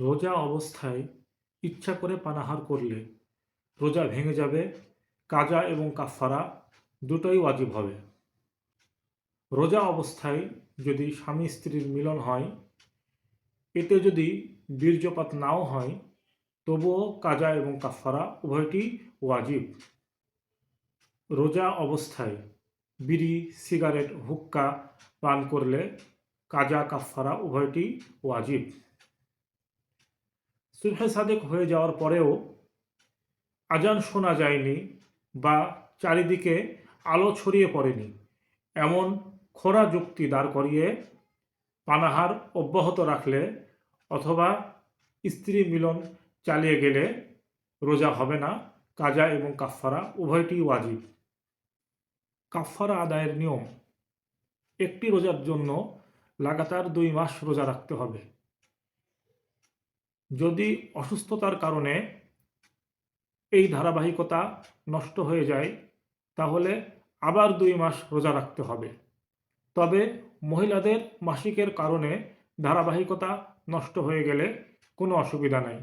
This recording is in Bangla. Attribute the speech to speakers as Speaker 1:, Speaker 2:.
Speaker 1: রোজা অবস্থায় ইচ্ছা করে পানাহার করলে রোজা ভেঙে যাবে, কাজা এবং কাফফারা দুটোই ওয়াজিব হবে। রোজা অবস্থায় যদি স্বামী স্ত্রীর মিলন হয়, এতে যদি বীর্যপাত নাও হয়, তবুও কাজা এবং কাফফারা উভয়টি ওয়াজিব। রোজা অবস্থায় বিড়ি, সিগারেট, হুক্কা পান করলে কাজা, কাফফারা উভয়টি ওয়াজিব। সুবহে সাদেক হয়ে যাওয়ার পরেও আজান শোনা যায়নি বা চারিদিকে আলো ছড়িয়ে পড়েনি। এমন খোরা যুক্তি দাঁড় করিয়ে পানাহার অব্যাহত রাখলে অথবা স্ত্রী মিলন চালিয়ে গেলে রোজা হবে না। কাজা এবং কাফফারা উভয়টি ওয়াজিব। কাফফারা আদায়ের নিয়ম, একটি রোজার জন্য লাগাতার দুই মাস রোজা রাখতে হবে। যদি অসুস্থতার কারণে এই ধারাবাহিকতা নষ্ট হয়ে যায়, তাহলে আবার দুই মাস রোজা রাখতে হবে। তবে মহিলাদের মাসিকের কারণে ধারাবাহিকতা নষ্ট হয়ে গেলে কোনো অসুবিধা নাই।